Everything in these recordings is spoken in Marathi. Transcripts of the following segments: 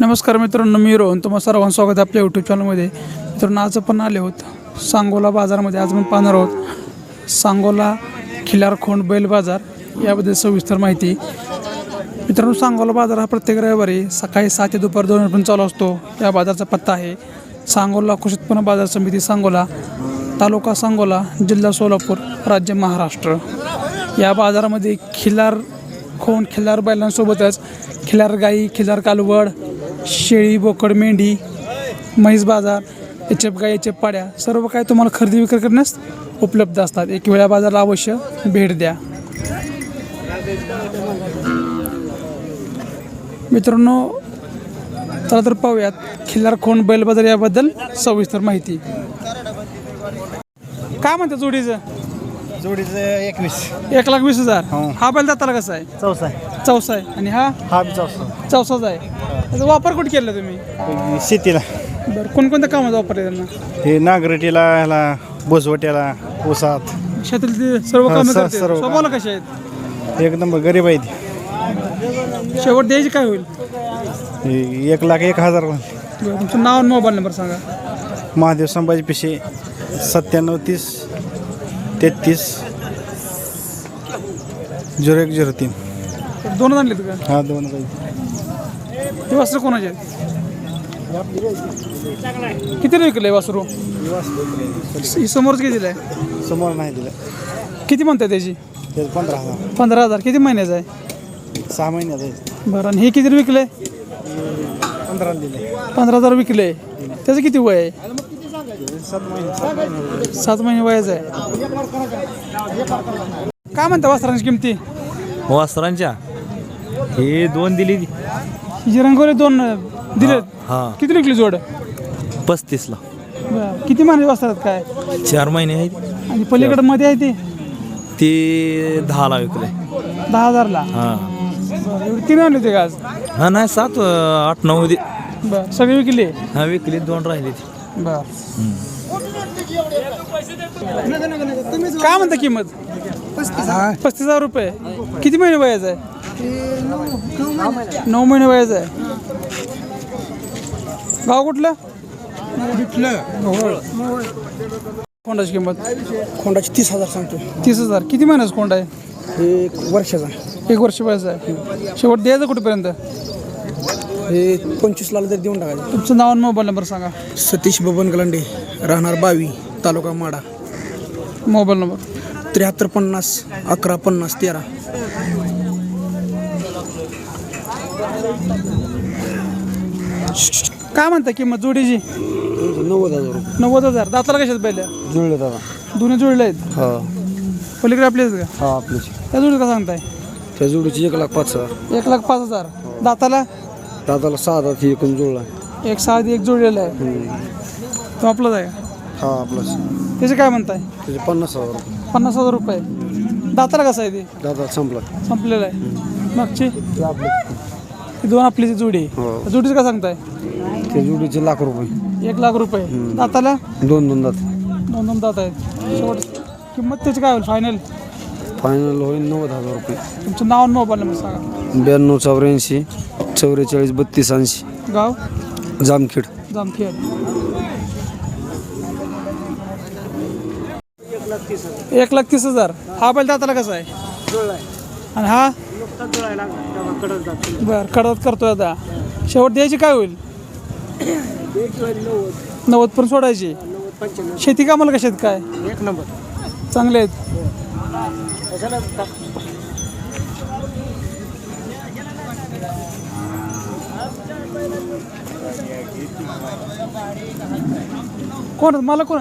नमस्कार मित्रांनो मी रोहन. तुम्हाला सर्वांचं स्वागत आहे आपल्या यूट्यूब चॅनलमध्ये मित्रांनो आज आपण आले आहोत सांगोला बाजारामध्ये. आज आपण पाहणार आहोत सांगोला खिलारखोंड बैल बाजार. याबद्दल सविस्तर माहिती. मित्रांनो सांगोला बाजार हा प्रत्येक रविवारी सकाळी सात ते दुपार दोन पण चालू असतो. या बाजाराचा पत्ता आहे सांगोला कृषी उत्पन्न बाजार समिती सांगोला तालुका सांगोला जिल्हा सोलापूर राज्य महाराष्ट्र. या बाजारामध्ये खिलार खोंड खिलार बैलांसोबतच खिलार गाई खिलार कालवड शेळी बोकड मेंढी म्हैस बाजार याच्या गाय याच्या पाड्या सर्व काही तुम्हाला खरेदी विक्री करण्यास उपलब्ध असतात. एक वेळा बाजाराला अवश्य भेट द्या. मित्रांनो चला तर पाहूयात खिल्लार खोंड बैल बाजार याबद्दल सविस्तर माहिती. काय म्हणतात जोडीचं? जोडीचं एकवीस. एक लाख वीस हजार. हो. हा बैल दाताला कसा आहे? चौसा आहे. चौसा आहे. आणि हा? हा बी चौसा चौसाच आहे. त्याचा वापर कुठे केला तुम्ही? शेतीला. बरं कोणकोणत्या कामात वापरले त्यांना? हे नागरटीला ह्याला बोसवट्याला ऊसात. शेतातली सर्व हा, कामं स- करते. सर्व स्वभावाला कशा आहेत? एक नंबर गरीब आहे ती शेवट द्यायची काय होईल? हे एक लाख एक हजार बरं, तुमचं नाव आणि मोबाईल नंबर सांगा. महादेव संभाजी पिशे सत्त्याण्णव तीस तेहतीस. झिरो एक झिरो तीन. दोन आणले का? हा दोन हे वासरू कोणाचे आहेत? किती विकले वासरू? ही समोरच किती आहे समोर नाही दिलं किती म्हणताय त्याची? त्याचं पंधरा हजार. पंधरा हजार. किती महिन्याचं आहे? सहा महिन्यात आहे. बरं आणि हे किती विकले पंधरा दिले पंधरा हजार विकले त्याचं किती वय आहे? सात महिने वयाचं आहे. काय म्हणता वस्त्रांची किमती? वासरांच्या हे दोन दिली. ही रंगोली दोन अं, दिलेत हा. किती विकली जोड? पस्तीसला. बरं. किती महिने वस्त्रात काय? चार महिने आहेत. आणि पलीकडे मध्ये आहे ते? ते दहाला विकले. दहा हजारला? हा. बरं, एवढे तीन आणले होते का आज? हा नाही सात अं, आठ नऊ दे बरं. सगळे विकले? हा विकली दोन राहिले ते. बर. काय म्हणता किंमत? पस्तीस हजार. रुपये. किती महिने वयाचं आहे? नऊ महिने. वयाचं आहे. गाव कुठलं? कोंडाची किंमत? खोंडाची तीस हजार सांगतो. तीस हजार. किती महिन्याचं कोंड आहे? एक वर्षाचा. एक वर्ष वयाचं आहे. शेवट द्यायचं कुठेपर्यंत? हे पंचवीस लाल जर देऊन टाकायचं. तुमचं नाव आणि मोबाईल नंबर सांगा. सतीश बबन गलांडे राहणार बावी तालुका माडा मोबाईल नंबर. त्र्याहत्तर पन्नास अकरा पन्नास तेरा. काय म्हणता किंमत जोडीची? नव्वद हजार रुपये. नव्वद हजार. दाताला कशात पहिले? जुळले दादा. दोन्ही जुळले आहेत? हा. पलीकडे आपलेच का? हा आपलीच त्या जोडी का सांगताय? त्या जोडीची एक लाख पाच हजार. एक लाख पाच हजार. दाताला? दादाला सहा हजार ही एकूण जुळला. एक सहा एक जोडलेला आहे. तो आपलाच आहे का? हा आपलाच. त्याचे काय म्हणताय? त्याचे पन्नास हजार रुपये. पन्नास हजार रुपये. दाताला कसं आहे ते? दादा संपला. संपलेलं आहे. मागची? ही दोन आपली जी जोडी. आहे. हो. जोडीचं काय सांगताय? त्या जोडीचे लाख रुपये. एक लाख रुपये. दाताला? दोन दोन दात. दोन दोन दात आहेत. शेवट किंमत त्याची काय होईल? फायनल फायनल होईल नव्वद हजार रुपये. तुमचं नाव आणि मोबाईल नंबर सांगा. ब्याण्णव चौऱ्याऐंशी चौवेचाळीस बत्तीस ऐंशी. गाव? जामखेड. जामखेड. एक लाख तीस हजार. हा बैल दाताला कसा आहे? आणि हा? बर कडत करतोय आता. शेवट द्यायची काय होईल? नव्वद पण सोडायची. शेती कामाला कशात काय? एक नंबर. चांगले आहेत. कोण मला कोण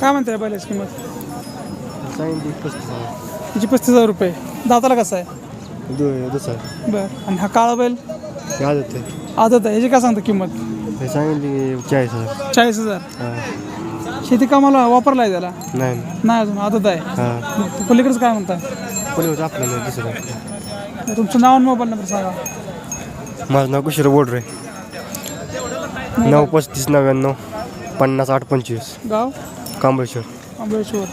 काय म्हणते बैलाची किंमत? तिची पस्तीस हजार रुपये. दाताला कसा आहे? दुसरं बर. आणि हा काळा बैल? काय जाते आदत आहे. ह्याची काय सांगता किंमत? हे सांगितली चाळीस हजार. चाळीस हजार शेती कामाला वापरला आहे त्याला? नाही. नाही अजून. आदत आहे. हां. पलीकडेच काय म्हणता? कोणी होतं आपल्याला दुसरं. तुमचं नाव आणि मोबाईल नंबर सांगा. माझं नाव कुशीर बोडरे. नऊ पस्तीस नव्याण्णव पन्नास आठ पंचवीस. गाव? कांबळेश्वर. महाबळेश्वर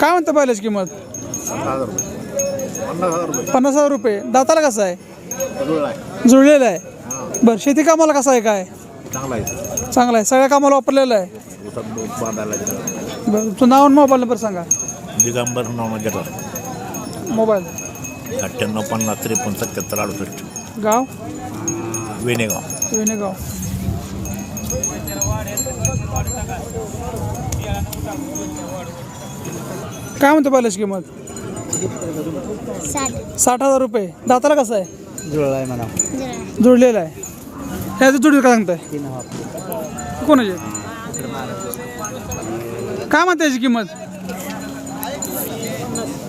काय म्हणतं बैलाची किंमत? पन्नास हजार रुपये. दाताला कसं आहे? जुळलेलं आहे. बरं शेती कामाला कसं आहे काय? चांगला आहे. सगळ्या कामाला वापरलेलं आहे. बरं तुमचं नाव आणि मोबाईल नंबर सांगा. दिगंबर नामगेला मोबाईल. अठ्ठ्याण्णव पन्नास त्रेपन्न सत्याहत्तर अडुसष्ट. गाव? वेणेगाव. वेणेगाव. काय म्हणतो बैलाची किंमत? साठ. हजार रुपये. दाताला कसं आहे? जुळला आहे म्हणा जुळलेलं आहे. ह्याचं जुडीचं काय सांगताय? कोणाचे? काय म्हणते याची किंमत?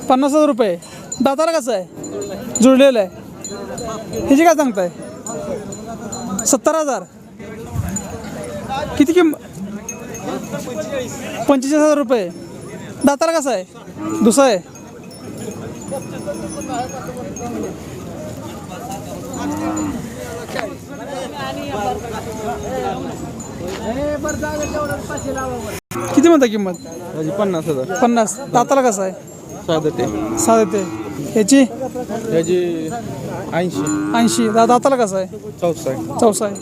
पन्नास हजार रुपये. दाताला कसं आहे? जुळलेलं आहे. ह्याची काय सांगताय? सत्तर हजार. किती किंमत पंचेचाळीस हजार रुपये. दाताला कसं आहे? दुसरा आहे. किती म्हणता किंमत? पन्नास हजार. पन्नास. दाताला कसं आहे? साधं ते. साधे ते. ह्याची त्याची ऐंशी. ऐंशी. दा दाताला कसं आहे? चौसा आहे चौसा आहे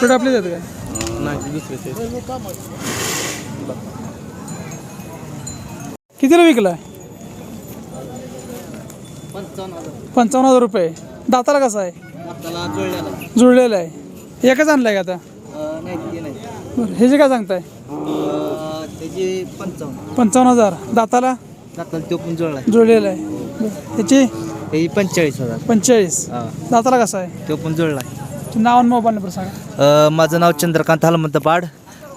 पुढे आपले देत काय? नाही दुसऱ्याचे कितीला विकला पंचावन्न हजार रुपये. दाताला कसं आहे? जुळलेलं. आहे. एकच आणलाय का आता? बरं हे जे काय सांगताय? त्याची पंचावन्न. पंचावन्न हजार. दाताला? दाताला तो पण जुळला. जुळलेलं आहे. ह्याची त्याची पंचेचाळीस हजार. पंचेचाळीस. हा. दाताला कसं आहे? तो पण जुळला. तुमचं नाव आणि मोबाईल नंबर सांगा. माझं नाव चंद्रकांत हलमंत पाड.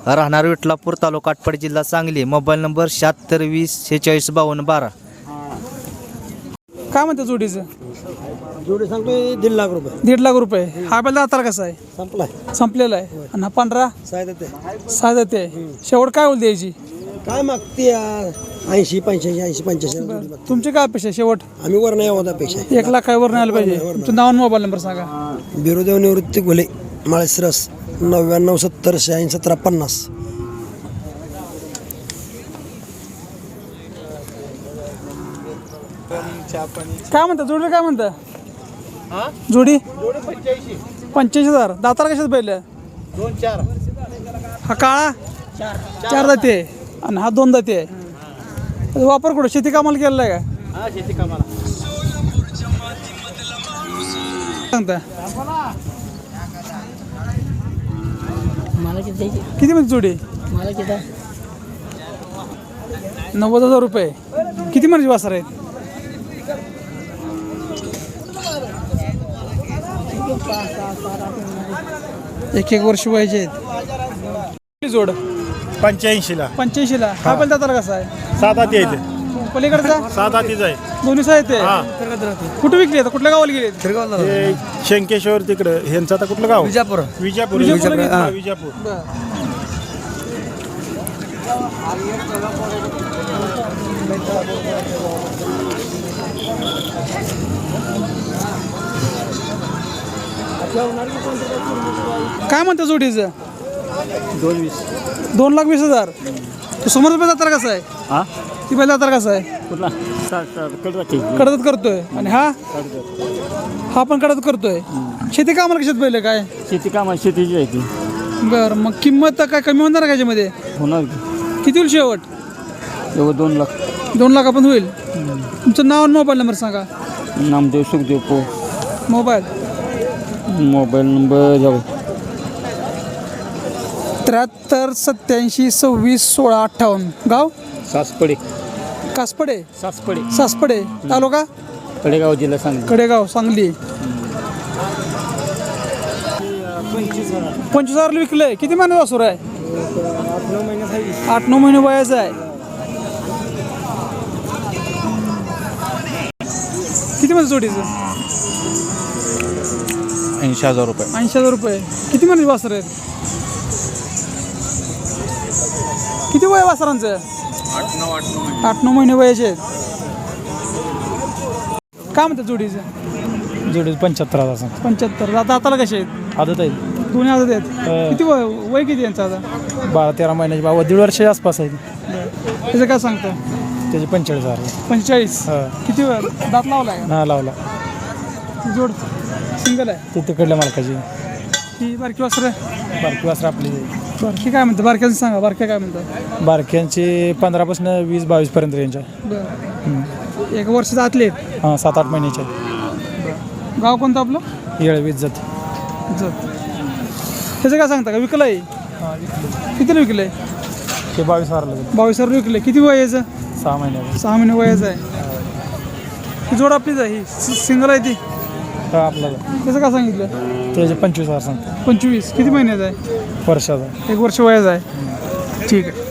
राहणार विठलापूर तालुका आटपाडी जिल्हा सांगली. मोबाईल नंबर शहात्तर वीस शेहेचाळीस बावन्न बारा. काय म्हणते जोडीचं? जोडी सांगतोय दीड लाख रुपये. दीड लाख रुपये. हा बैल दाताला कसा आहे? संपलाय. संपलेला आहे. आणि हा पांढरा? साहेब ते सहा जाते शेवट काय होईल द्यायची? काय मागते ऐंशी पंच्याऐंशी ऐंशी पंच्याऐंशी तुमची काय अपेक्षा आहे शेवट? आम्ही वर नाही आहोत अपेक्षा. एक लाख काय वर नाही आलं पाहिजे. तुमचं नाव आणि मोबाईल नंबर सांगा. बिरुदेव निवृत्ती घुले माळशिरस नव्याण्णव सत्तर शहाऐंशी सतरा पन्नास. काय म्हणता? जोडी काय म्हणता? जोडी? पंच्याऐंशी. हजार. दाताला कशात बैल दोन चार. हा काळा? चार. दाते. आणि हा दोन दाते. आहे वापर कुठं? शेती कामाला केलेला आहे का? हा शेती कामाला. सांगता. मला किती म्हणते जोडी? मला किती नव्वद हजार रुपये. किती म्हणजे वासर आहेत? एक एक वर्ष वयाचे आहेत जोड. पंच्याऐंशीला. पंच्याऐंशीला. हा. पण दाताला कसा आहे? सात ते येते. पलीकडचा? सात हातीच आहे. दोन्ही साहित कुठे विकली आता? कुठल्या गावाला गेले? हे शंकेश्वर तिकडं. ह्यांचं आता कुठलं गाव? विजापूर. विजापूर. विजापूर, हा. विजापूर. काय म्हणतं जोडीचं? दोन वीस दोन लाख वीस हजार. तो समोर रुपये दाताला कसा आहे? हा? ती बैल दाताला कसा आहे? कुठला? कडत करतोय. आणि हा? हा पण कडत करतोय. शेती कामाला कशात बैल काय? शेती कामा शेतीची आहे ती. बरं मग किंमत काय कमी होणार का याच्यामध्ये? होणार किती होईल शेवट? एवढं दोन लाख. दोन लाखापर्यंत होईल. तुमचं नाव आणि मोबाईल नंबर सांगा. नामदेव सुखदेव पो. मोबाईल. मोबाईल नंबर जाऊ त्र्याहत्तर सत्याऐंशी सव्वीस सोळा अठ्ठावन्न. गाव? सासपडे. कासपडे? सासपडे. सासपडे. तालुका? कडेगाव जिल्हा सांगली. कडेगाव सांगली. पंचवीस हजारला विकलंय. किती महिने वासूर आहे? आठ नऊ महिने वयाचं आहे. किती मध्ये जोडीचं? ऐंशी हजार रुपये. ऐंशी हजार रुपये. किती महिने वासर? आहेत किती वय वासरांचं? आठ नऊ महिने वयाचे आहेत. काय म्हणतात जोडीचं? जोडी पंच्याहत्तर हजार पंच्याहत्तर. आता आताला कसे आहेत? आदत आहे. दोन्ही आदत आहेत. किती वय वय किती यांचं आता? बारा तेरा महिन्याची बाबा दीड वर्षाच्या आसपास आहे त्याचं काय सांगतं? त्याचे पंचेचाळीस हजार. पंचेचाळीस. हा. किती वेळ दात लावलाय? का? हा लावला. जोड. सिंगल आहे. ती तिकडल्या मालकाची. ती बारकी वासर बारकी वासर आपली. बारकी काय म्हणतात बारक्याचं सांगा बारक्या काय म्हणतात? बारक्यांची पंधरापासून वीस बावीसपर्यंत रेंज आहे. बरं. एक वर्षाचं आतले आहेत. हां सात आठ महिन्याची आहे गाव कोणतं आपलं? येळ वीस जाते. जत. त्याचं काय सांगता का? विकलं आहे? कितीला विकलं. आहे ते बावीस हजारला जाते बावीस हजार विकलं किती वय याचं? सहा महिन्यावर सहा महिने वयाचं आहे. ही. जोड आपलीच आहे. ही सिंगल आहे ती. हा आपल्याला. त्याचं काय सांगितलं? त्याचे पंचवीस हजार सांगतो पंचवीस. किती महिन्याचं आहे? वर्षाचा. एक वर्ष वयाचं आहे. ठीक आहे.